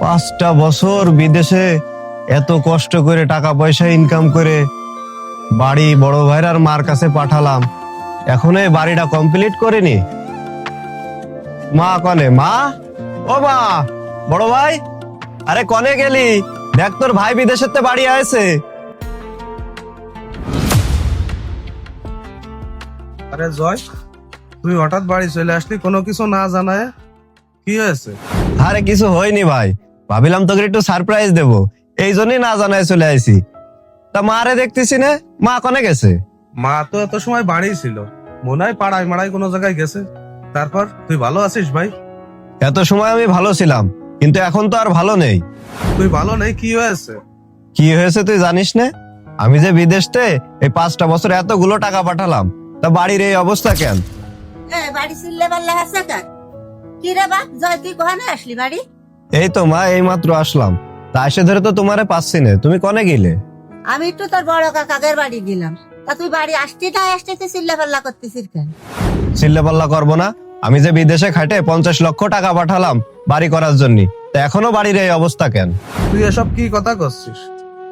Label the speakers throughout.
Speaker 1: পাঁচটা বছর বিদেশে এত কষ্ট করে টাকা পয়সা ইনকাম করে বাড়ি বড় ভাইয়ের আর মার কাছে পাঠালাম। এখনও এই বাড়িটা কমপ্লিট করেনি। মা কনে? মা? ও মা! বড় ভাই? আরে কনে গেলি? দেখ তোর ভাই বিদেশের তে বাড়ি আছে
Speaker 2: আরে জয় তুই হঠাৎ বাড়ি চলে আসলি কোনো কিছু না জানায়? কি হয়েছে?
Speaker 1: আরে কিছু হয়নি ভাই। ভাবিলাম তোকে একটু সারপ্রাইজ দেব। এই জন্যই না জানায় চলে আইছি। তা মা মারে দেখতেছি না মা কনে গেছে?
Speaker 2: মা তো এত সময় বাড়ি ছিল। মনে হয় পাড়ায় মাড়ায় কোনো জায়গায় গেছে। তারপর তুই ভালো আছিস ভাই?
Speaker 1: এত সময় আমি ভালো ছিলাম কিন্তু এখন তো আর ভালো নেই।
Speaker 2: তুই ভালো নেই কি হয়েছে?
Speaker 1: কি হয়েছে তুই জানিস না? আমি যে বিদেশতে এই পাঁচটা বছর এতগুলো টাকা পাঠালাম তা বাড়ির এই অবস্থা কেন?
Speaker 3: এ বাড়ি পাল্লা আছে কার? কি রে বা জয় তুই কখনো আসলি বাড়ি?
Speaker 1: এই তো মা এই মাত্র আসলাম। তা এসে ধরে তো তোমারে পাচ্ছি না। তুমি কনে গেলে?
Speaker 3: আমি একটু তোর বড় কাকাদের বাড়ি দিলাম তা তুই বাড়ি আসতে না আসতে তুই চিল্লে পাল্লা করতেছিস কেন?
Speaker 1: চিল্লে পাল্লা করব না। আমি যে বিদেশে খাটে পঞ্চাশ লক্ষ টাকা পাঠালাম বাড়ি করার জন্য তা এখনও বাড়ির এই অবস্থা কেন?
Speaker 2: তুই এসব কি কথা করছিস?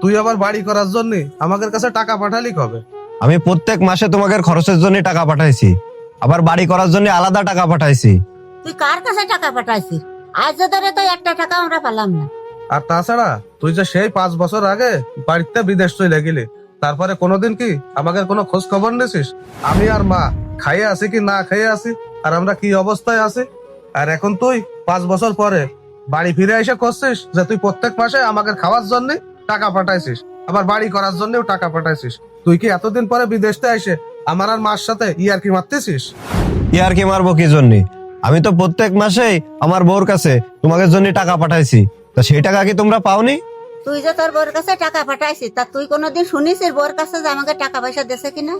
Speaker 2: তুই আবার বাড়ি করার জন্য আমাদের কাছে টাকা পাঠালি কবে?
Speaker 1: আমি প্রত্যেক মাসে তোমাদের খরচের জন্য টাকা পাঠাইছি। আবার বাড়ি করার জন্য আলাদা টাকা পাঠাইছি।
Speaker 3: তুই কার কাছে টাকা পাঠাইছিস? আজ ধরে তো একটা টাকা আমরা পেলাম না।
Speaker 2: আর তাছাড়া তুই যে সেই পাঁচ বছর আগে বাড়িতে বিদেশ চলে গেলি তারপরে কোনোদিন কি আমাকে কোনো খোঁজ খবর নিছিস আমি আর মা খাইয়ে আছি কি না খাইয়ে আছি আর আমরা কি অবস্থায় আছি? আর এখন তুই পাঁচ বছর পরে বাড়ি ফিরে এসে করছিস যে তুই প্রত্যেক মাসে আমাকে খাওয়ার জন্য টাকা পাঠাইছিস আবার বাড়ি করার জন্যও টাকা পাঠাইছিস। তুই কি এতদিন পরে বিদেশতে এসে আমার আর মার সাথে ইয়ার কি মারতেছিস?
Speaker 1: ইয়ার কি মারবো কি জন্য? আমি তো প্রত্যেক মাসেই আমার বউর কাছে তোমাদের জন্য টাকা পাঠাইছি। তা সেই টাকা কি তোমরা পাওনি?
Speaker 3: তুই যে তোর বোর কাছে টাকা পাঠাইছিস তা তুই কোনোদিন শুনিস এর বোর কাছে যে আমাকে টাকা পয়সা দেছে কিনা?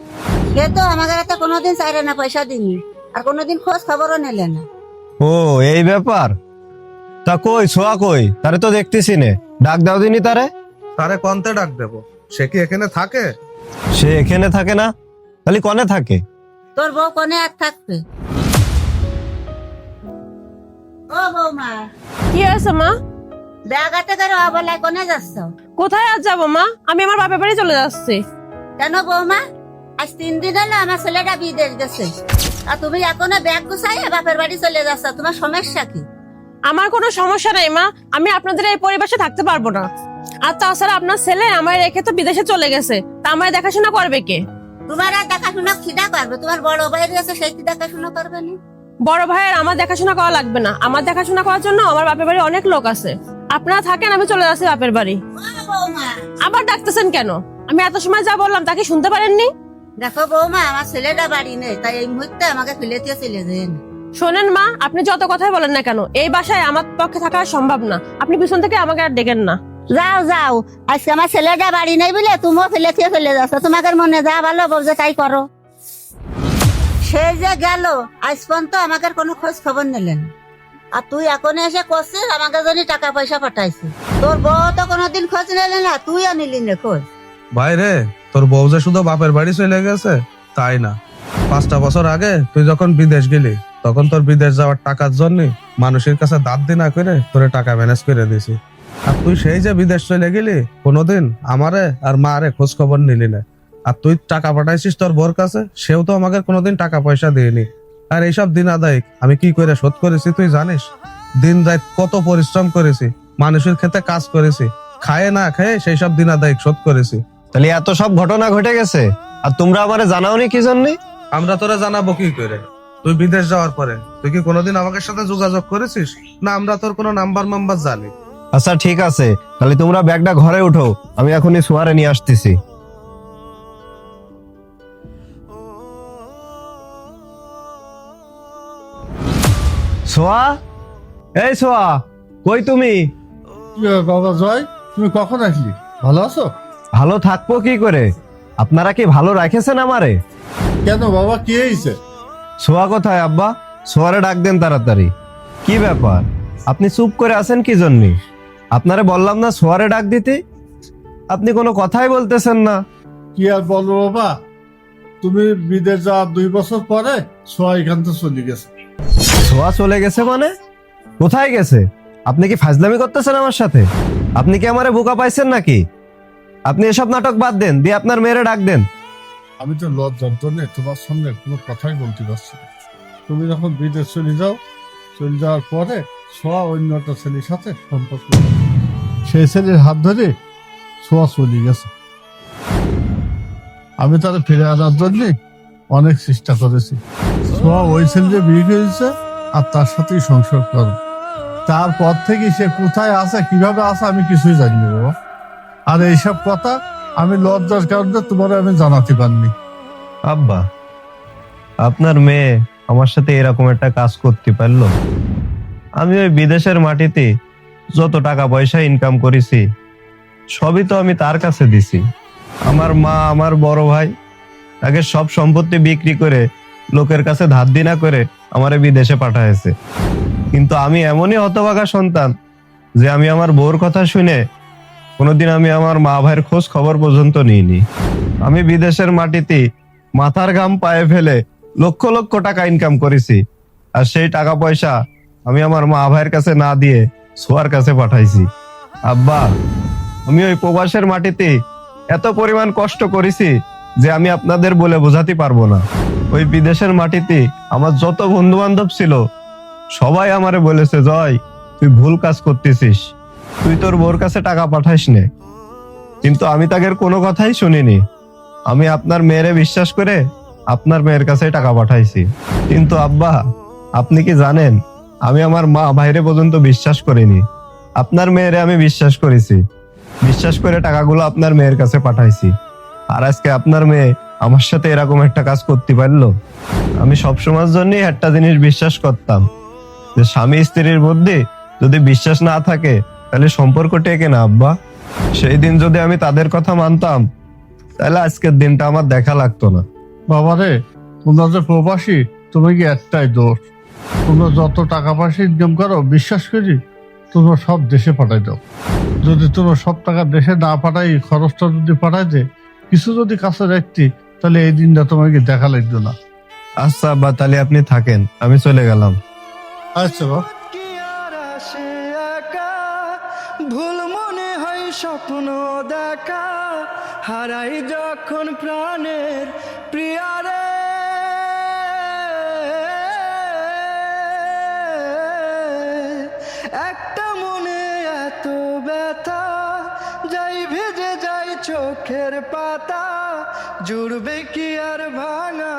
Speaker 3: সে তো আমাকে হাতে কোনোদিন চাইরে না পয়সা দিনি আর কোনোদিন খোঁজ খবরও নিলে না।
Speaker 1: ও এই ব্যাপার? তা কই ছোয়া কই? তারে তো দেখতেছি নে। ডাক দাও দিনি তারে।
Speaker 2: তারে কন্তে ডাক দেবো। সে কি এখানে থাকে?
Speaker 1: সে এখানে থাকে না। তাহলে কনে থাকে?
Speaker 3: তোর বউ কোনে আর থাকবে?
Speaker 4: কি হয়েছে মা?
Speaker 3: ব্যাগাতে করে অবলায় কোনে যাচ্ছ?
Speaker 4: কোথায় আজ যাব মা? আমি আমার বাপের বাড়ি চলে যাচ্ছি।
Speaker 3: কেন বৌমা? আজ তিন দিন হলো আমার ছেলেটা বিদেশ গেছে। আর তুমি এখনও ব্যাগ গুছাই বাপের বাড়ি চলে যাচ্ছ তোমার সমস্যা কি?
Speaker 4: আমার কোনো সমস্যা নাই মা। আমি আপনাদের এই পরিবেশে থাকতে পারব না। আর তাছাড়া আপনার ছেলে আমার রেখে তো বিদেশে চলে গেছে। তা আমার দেখাশোনা করবে কে?
Speaker 3: তোমার আর দেখাশোনা খিদা করবে তোমার বড় ভাই গেছে সেই দেখাশোনা করবে না।
Speaker 4: বড় ভাইয়ের আমার দেখাশোনা করা লাগবে না। আমার দেখাশোনা করার জন্য আমার বাপের বাড়ি অনেক লোক আছে। আপনারা থাকেন আমি চলে যাচ্ছি বাপের বাড়ি। আবার ডাকতেছেন কেন? আমি এত সময় যা বললাম তাকে শুনতে পারেননি?
Speaker 3: দেখো বৌমা আমার ছেলেটা বাড়ি নেই তাই এই মুহূর্তে আমাকে ফেলে দিয়ে চলে যেন।
Speaker 4: শোনেন মা আপনি যত কথাই বলেন না কেন এই বাসায় আমার পক্ষে থাকা সম্ভব না। আপনি পিছন থেকে আমাকে আর ডেকেন না।
Speaker 3: যাও যাও আজকে আমার ছেলেটা বাড়ি নেই বলে তুমিও ফেলে দিয়ে ফেলে যাচ্ছ। তোমাকে মনে যা ভালো বলছে তাই করো। সে যে গেল, আজ পর্যন্ত আমাকে কোনো খোঁজ খবর নিলেন আর তুই এখন এসে করছিস, আমাকে জন্য টাকা পয়সা পাঠাইছিস। তোর বউ তো কোনোদিন খোঁজ নিলে না, তুইও নিলি না খোঁজ।
Speaker 2: ভাই রে, তোর বউ যে শুধু বাপের বাড়ি চলে গেছে, তাই না? পাঁচটা বছর আগে তুই যখন বিদেশ গেলি, তখন তোর বিদেশ যাওয়ার টাকার জন্য মানুষের কাছে দাঁত দিনা করে তোরে টাকা ম্যানেজ করে দিছি আর তুই সেই যে বিদেশ চলে গেলি, কোনোদিন আমারে আর মারে খোঁজ খবর নিলি না। আর তুই টাকা পাঠাইছিস তোর বোর কাছে? সেও তো আমাকে কোনোদিন টাকা পয়সা দেয়নি। আর এইসব দিন আদায় আমি কি করে শোধ করেছি তুই জানিস? দিন রাত কত পরিশ্রম করেছি মানুষের ক্ষেত্রে কাজ করেছি খায়ে না খেয়ে সেই সব দিন আদায় শোধ করেছি।
Speaker 1: তাহলে এত সব ঘটনা ঘটে গেছে আর তোমরা আমারে জানাওনি কি জন্য?
Speaker 2: আমরা তোরা জানাব কি করে? তুই বিদেশ যাওয়ার পরে তুই কি কোনোদিন আমাকে সাথে যোগাযোগ করেছিস? না আমরা তোর কোনো নাম্বার মাম্বার জানি।
Speaker 1: আচ্ছা ঠিক আছে। তাহলে তোমরা ব্যাগটা ঘরে উঠো আমি এখনই সোয়ারে নিয়ে আসতেছি। সোয়া? এই সোয়া কই তুমি?
Speaker 5: বাবা জয় তুমি কখন আসলি? ভালো আছো?
Speaker 1: ভালো থাকব কি করে? আপনারা কি ভালো রাখেছেন আমারে?
Speaker 5: কেন বাবা কি হয়েছে?
Speaker 1: সোয়া কোথায় আব্বা? সোয়ারে ডাক দেন তাড়াতাড়ি। কি ব্যাপার? আপনি চুপ করে আছেন কি জন্যে? আপনারে বললাম না সোয়ারে ডাক দিতে? আপনি কোনো কথাই বলতেছেন না।
Speaker 5: কি আর বলব বাবা? তুমি বিদেশ যাওয়ার দুই বছর পরে সোয়া এখান থেকে চলে গেছে।
Speaker 1: সোয়া চলে গেছে মানে? কোথায় গেছে? আপনি কি ফাজলামি করতেছেন আমার সাথে? আপনি কি আমারে বোকা পাইছেন নাকি? আপনি এসব নাটক বাদ দেন, দিয়ে আপনার মেয়েরে ডাক দেন।
Speaker 5: আমি তো লজ্জার জন্য তোমার সামনে কোনো কথাই বলতে পারছি না। তুমি যখন বিদেশ চলে যাও, চলে যাওয়ার পরে সোয়া অন্য একটা ছেলের সাথে সম্পর্ক সেই ছেলের হাত ধরে সোয়া চলে গেছে। আমি তার ফিরে আনার জন্য অনেক চেষ্টা করেছি। সোয়া ওই ছেলে বিয়ে করেছে আর তার সাথেই সংসার করো। তারপর থেকে সে কোথায় আছে, কীভাবে আছে, আমি কিছুই জানি না বাবা। আর এইসব কথা আমি লজ্জার কারণে তোমার আমি জানাতে পারিনি।
Speaker 1: আব্বা, আপনার মেয়ে আমার সাথে এরকম একটা কাজ করতে পারল? আমি ওই বিদেশের মাটিতে যত টাকা পয়সা ইনকাম করেছি, সবই তো আমি তার কাছে দিছি। আমার মা, আমার বড় ভাই, তাকে সব সম্পত্তি বিক্রি করে লোকের কাছে ধার দিনা করে আমারে বিদেশে পাঠাইছে। কিন্তু আমি এমনই হতভাগা সন্তান যে আমি আমার বউর কথা শুনে কোনোদিন আমি আমার মা ভাইয়ের খোঁজ খবর পর্যন্ত নিইনি। আমি বিদেশের মাটিতে মাথার ঘাম পায়ে ফেলে লক্ষ লক্ষ টাকা ইনকাম করেছি আর সেই টাকা পয়সা আমি আমার মা ভাইয়ের কাছে না দিয়ে সোয়ার কাছে পাঠাইছি। আব্বা, আমি ওই প্রবাসের মাটিতে এত পরিমাণ কষ্ট করেছি যে আমি আপনাদের বলে বোঝাতে পারব না। ওই বিদেশের মাটিতে আমার যত বন্ধু বান্ধব ছিল, সবাই আমারে বলেছে, জয়, তুই ভুল কাজ করতেছিস। তুই তোর বোর কাছে টাকা পাঠাইস নে। কিন্তু আমি তাদের কোনো কথাই শুনিনি। আমি আপনার মেয়েরে বিশ্বাস করে আপনার মেয়ের কাছে টাকা পাঠাইছি। কিন্তু আব্বা, আপনি কি জানেন, আমি আমার মা ভাইরে পর্যন্ত বিশ্বাস করিনি। আপনার মেয়েরে আমি বিশ্বাস করেছি। বিশ্বাস করে টাকাগুলো আপনার মেয়ের কাছে পাঠাইছি। আর আজকে আপনার মেয়ে আমার সাথে এরকম একটা কাজ করতে পারল? আমি সবসময়ের জন্যই একটা জিনিস বিশ্বাস করতাম, যে স্বামী স্ত্রীর মধ্যে যদি বিশ্বাস না থাকে, তাহলে সম্পর্ক টেকে না, আব্বা। সেই দিন যদি আমি তাদের কথা মানতাম, তাহলে আজকের দিনটা আমার দেখা লাগতো না।
Speaker 5: বাবারে তোমরা যে প্রবাসী, তুমি কি একটাই দোষ? তোমরা যত টাকা পয়সা ইনকাম করো, বিশ্বাস করি, তোমরা সব দেশে পাঠাই দাও। যদি তোমরা সব টাকা দেশে না পাঠাই, খরচটা যদি পাঠাই দে কিছু যদি কাছে রাখতি তাহলে এই দিনটা তোমাকে দেখা লাগতো না।
Speaker 1: আচ্ছা আব্বা তাহলে আপনি থাকেন আমি চলে গেলাম।
Speaker 5: আচ্ছা বাবা।
Speaker 6: ভুল মনে হয় স্বপ্ন দেখা হারাই যখন প্রাণের প্রিয়ারে। একটা মনে এত ব্যথা যাই ভেজে চোখের পাতা জুড়বে কি আর ভাঙা